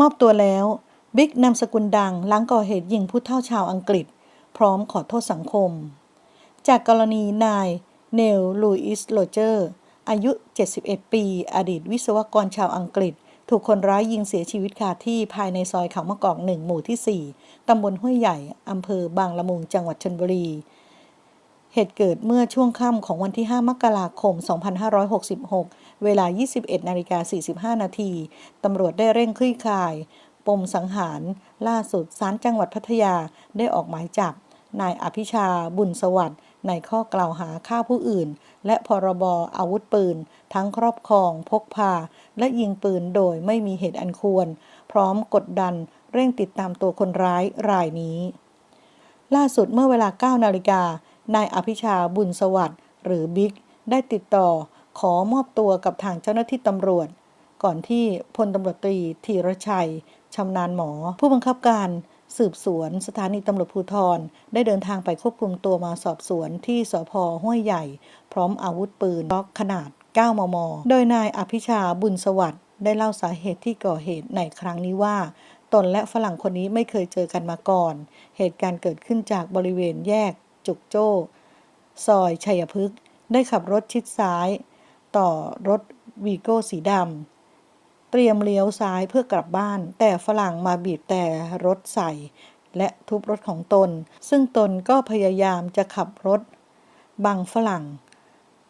มอบตัวแล้ว บิ๊กนามสกุลดังหลังก่อเหตุยิงผู้เฒ่าชาวอังกฤษ พร้อมขอโทษสังคม จากกรณีนายเนลลูอิสโรเจอร์ อายุ 71 ปี อดีตวิศวกรชาวอังกฤษ ถูกคนร้ายยิงเสียชีวิตคาที่ภายในซอยเขามะกอกหนึ่งหมู่ที่ 4 ตำบลห้วยใหญ่ อำเภอบางละมุง จังหวัดชลบุรี เหตุเกิดเมื่อช่วงค่ำของวันที่ 5 มกราคม 2566 เวลา 21นาฬิกา45 นาที ตำรวจได้เร่งคลี่คลาย ปมสังหาร ล่าสุดศาลจังหวัดพัทยาได้ออกหมายจับ นายอภิชาบุญสวัสดิ์ในข้อกล่าวหาฆ่าผู้อื่น และพรบอาวุธปืน ทั้งครอบครอง พกพา และยิงปืนโดยไม่มีเหตุอันควร พร้อมกดดันเร่งติดตามตัวคนร้ายรายนี้ ล่าสุดเมื่อเวลา 9 นาฬิกา นายอภิชาบุญสวัสดิ์หรือบิ๊กได้ติดต่อขอมอบตัวกับทางเจ้าหน้าที่ตำรวจ ก่อนที่พลตำรวจตรีธีรชัยชำนาญหมอ ผู้บังคับการสืบสวนสถานีตำรวจภูธรได้เดินทางไปควบคุมตัวมาสอบสวนที่สพห้วยใหญ่ พร้อมอาวุธปืนล็อกขนาด 9 มม โดยนายอภิชาบุญสวัสดิ์ได้เล่าสาเหตุที่ก่อเหตุในครั้งนี้ว่า ตนและฝรั่งคนนี้ไม่เคยเจอกันมาก่อน เหตุการณ์เกิดขึ้นจากบริเวณแยก จุกโจ้ ซอยชัยพฤกษ์ได้ขับรถชิดซ้าย ต่อรถวีโก้สีดำ เตรียมเลี้ยวซ้ายเพื่อกลับบ้าน แต่ฝรั่งมาบีบแต่รถใส่ และทุบรถของตน ซึ่งตนก็พยายามจะขับรถ บังฝรั่ง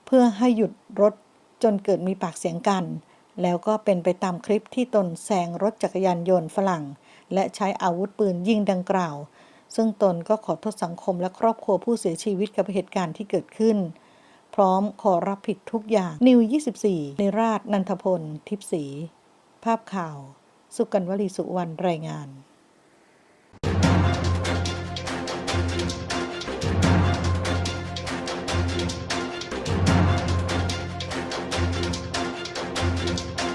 เพื่อให้หยุดรถจนเกิดมีปากเสียงกัน แล้วก็เป็นไปตามคลิปที่ตนแซงรถจักรยานยนต์ฝรั่ง และใช้อาวุธปืนยิงดังกล่าว ซึ่งตนก็ขอโทษสังคมและครอบครัวผู้เสียชีวิตกับเหตุการณ์ที่เกิดขึ้น พร้อมขอรับผิดทุกอย่างนิว 24 ในราชนันทพล ทิพสี ภาพข่าว สุกันวลีสุวรรณรายงาน